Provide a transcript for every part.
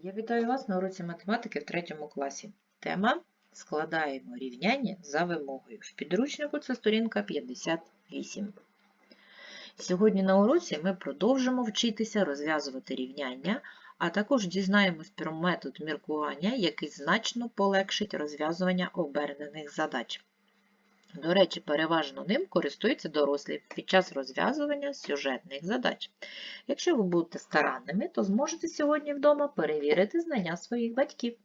Я вітаю вас на уроці математики в третьому класі. Тема Складаємо рівняння за вимогою. В підручнику це сторінка 58. Сьогодні на уроці ми продовжимо вчитися розв'язувати рівняння, а також дізнаємось про метод міркування, який значно полегшить розв'язування обернених задач. До речі, переважно ним користуються дорослі під час розв'язування сюжетних задач. Якщо ви будете старанними, то зможете сьогодні вдома перевірити знання своїх батьків.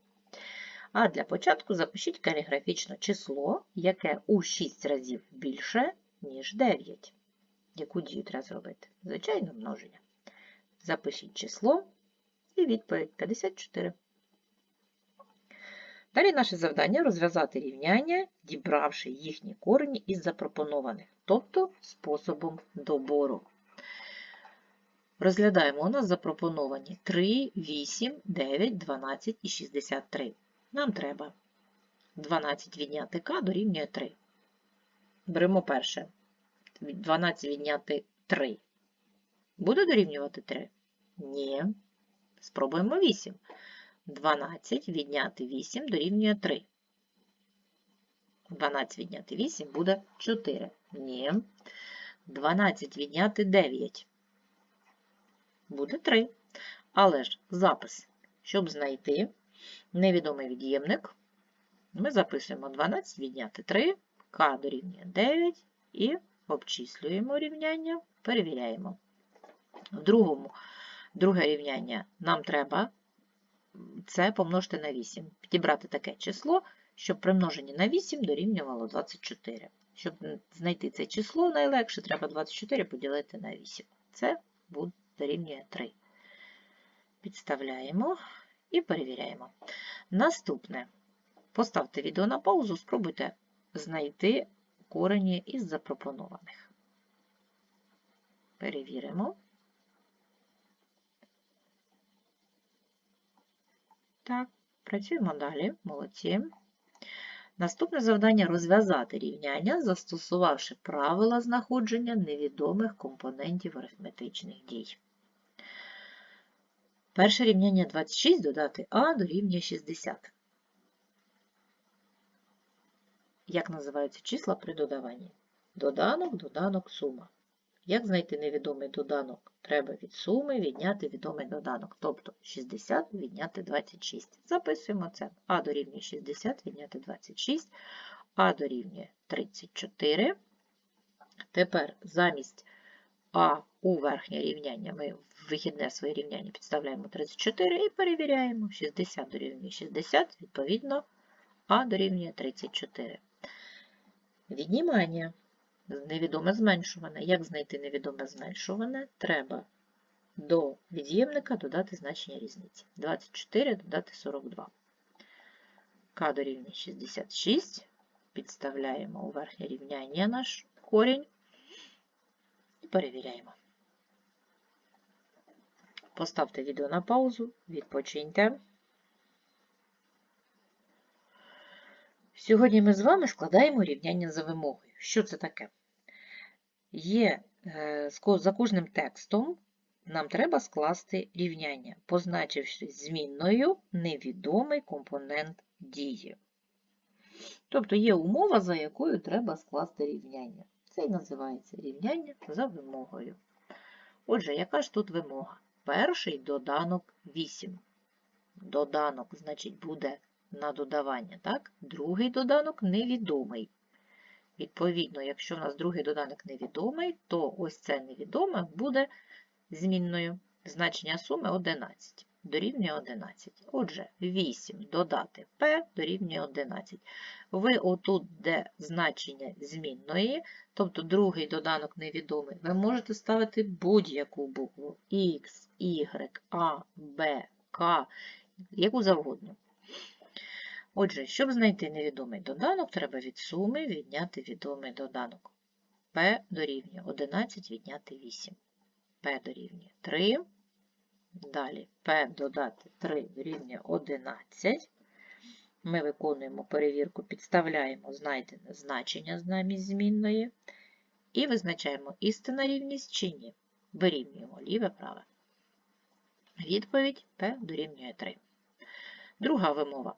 А для початку запишіть каліграфічно число, яке у 6 разів більше, ніж 9. Яку дію треба зробити? Звичайно, множення. Запишіть число і відповідь 54. Далі наше завдання розв'язати рівняння, дібравши їхні корені із запропонованих, тобто способом добору. Розглядаємо у нас запропоновані 3, 8, 9, 12 і 63. Нам треба 12 відняти k дорівнює 3. Беремо перше. 12 відняти 3. Буде дорівнювати 3? Ні. Спробуємо 8. 12 відняти 8 дорівнює 3. 12 відняти 8 буде 4. Ні. 12 відняти 9 буде 3. Але ж запис, щоб знайти невідомий від'ємник, ми записуємо 12 відняти 3, k дорівнює 9 і обчислюємо рівняння, перевіряємо. В другому, друге рівняння нам треба це помножити на 8. Підібрати таке число, щоб при множенні на 8 дорівнювало 24. Щоб знайти це число, найлегше треба 24 поділити на 8. Це буде дорівнює 3. Підставляємо і перевіряємо. Наступне. Поставте відео на паузу, спробуйте знайти корені із запропонованих. Перевіримо. Так, працюємо далі. Молодці. Наступне завдання розв'язати рівняння, застосувавши правила знаходження невідомих компонентів арифметичних дій. Перше рівняння 26 додати А дорівнює 60. Як називаються числа при додаванні? Доданок, доданок, сума. Як знайти невідомий доданок? Треба від суми відняти відомий доданок, тобто 60 відняти 26. Записуємо це. А дорівнює 60 відняти 26, А дорівнює 34. Тепер замість А у верхнє рівняння ми в вихідне своє рівняння підставляємо 34 і перевіряємо. 60 дорівнює 60, відповідно, А дорівнює 34. Віднімання. Невідоме зменшуване. Як знайти невідоме зменшуване? Треба до від'ємника додати значення різниці. 24 додати 42. К дорівнює 66. Підставляємо у верхнє рівняння наш корінь і перевіряємо. Поставте відео на паузу, відпочиньте. Сьогодні ми з вами складаємо рівняння за вимогою. Що це таке? Є е, за кожним текстом нам треба скласти рівняння, позначивши змінною невідомий компонент дії. Тобто є умова, за якою треба скласти рівняння. Це і називається рівняння за вимогою. Отже, яка ж тут вимога? Перший доданок 8. Доданок, значить, буде на додавання, так? Другий доданок невідомий. Відповідно, якщо в нас другий доданок невідомий, то ось це невідоме буде змінною. Значення суми 11 дорівнює 11. Отже, 8 додати p дорівнює 11. Ви отут, де значення змінної, тобто другий доданок невідомий, ви можете ставити будь-яку букву X, Y, A, B, K, яку завгодно. Отже, щоб знайти невідомий доданок, треба від суми відняти відомий доданок. P дорівнює 11 відняти 8. P дорівнює 3. Далі P додати 3 дорівнює 11. Ми виконуємо перевірку, підставляємо знайдене значення замість змінної. І визначаємо істинна рівність чи ні. Вирівнюємо ліве праве. Відповідь P дорівнює 3. Друга вимова.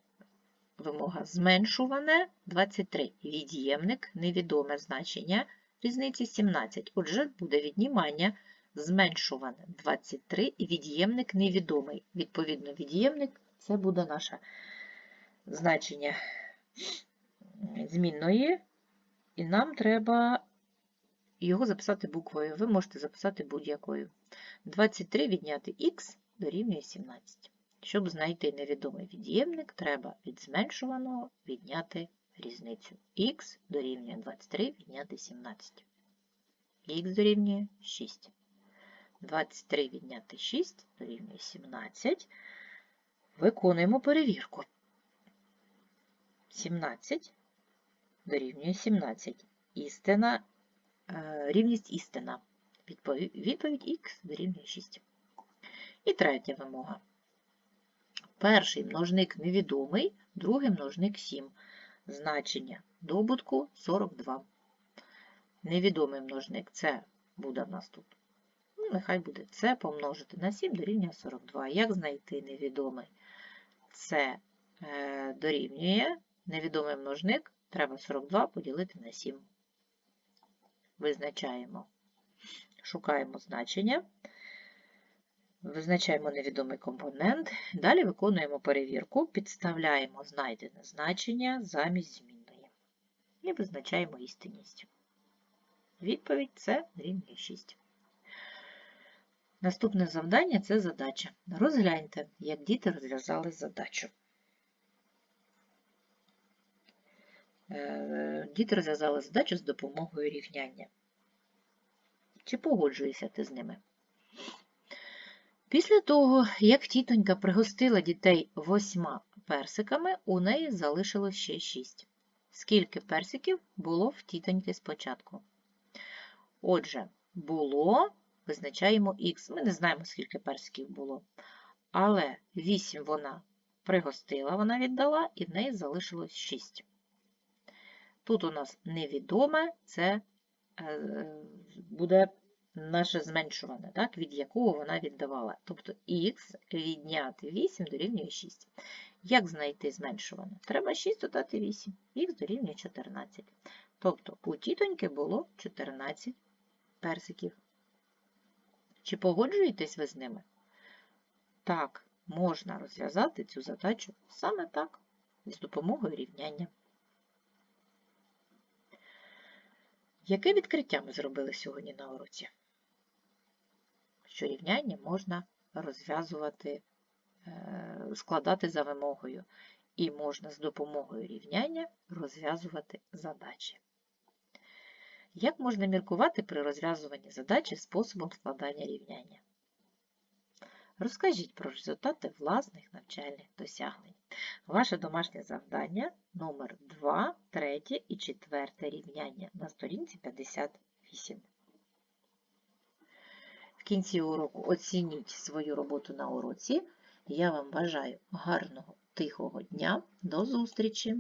Вимога зменшуване 23. Від'ємник невідоме значення різниці 17. Отже, буде віднімання зменшуване 23 і від'ємник невідомий. Відповідно, від'ємник це буде наше значення змінної, і нам треба його записати буквою. Ви можете записати будь-якою. 23 відняти х дорівнює 17. Щоб знайти невідомий від'ємник, треба від зменшуваного відняти різницю. х дорівнює 23 відняти 17. х дорівнює 6. 23 відняти 6 дорівнює 17. Виконуємо перевірку. 17 дорівнює 17. Істина, е, рівність істина. Відповідь, х дорівнює 6. І третя вимога. Перший множник невідомий, другий множник 7. Значення добутку 42. Невідомий множник це буде в нас тут. Ну, нехай буде це помножити на 7 дорівнює 42. Як знайти невідомий? Це е, дорівнює невідомий множник, треба 42 поділити на 7. Визначаємо, шукаємо значення. Визначаємо невідомий компонент. Далі виконуємо перевірку, підставляємо знайдене значення замість змінної. І визначаємо істинність. Відповідь це рівня 6. Наступне завдання це задача. Розгляньте, як діти розв'язали задачу. Е, Діти розв'язали задачу з допомогою рівняння. Чи погоджуєшся ти з ними? Після того, як тітонька пригостила дітей восьма персиками, у неї залишилось ще шість. Скільки персиків було в тітоньки спочатку? Отже, було, визначаємо х. Ми не знаємо, скільки персиків було. Але 8 вона пригостила, вона віддала, і в неї залишилось 6. Тут у нас невідоме, це е, буде наше зменшуване, так, від якого вона віддавала. Тобто х відняти 8 дорівнює 6. Як знайти зменшуване? Треба 6 додати 8. Х дорівнює 14. Тобто у тітоньки було 14 персиків. Чи погоджуєтесь ви з ними? Так, можна розв'язати цю задачу саме так, з допомогою рівняння. Яке відкриття ми зробили сьогодні на уроці? Що рівняння можна розв'язувати, е, складати за вимогою, і можна з допомогою рівняння розв'язувати задачі. Як можна міркувати при розв'язуванні задачі способом складання рівняння? Розкажіть про результати власних навчальних досягнень. Ваше домашнє завдання номер 2, 3 і 4 рівняння на сторінці 58. Кінці уроку оцініть свою роботу на уроці. Я вам бажаю гарного, тихого дня. До зустрічі!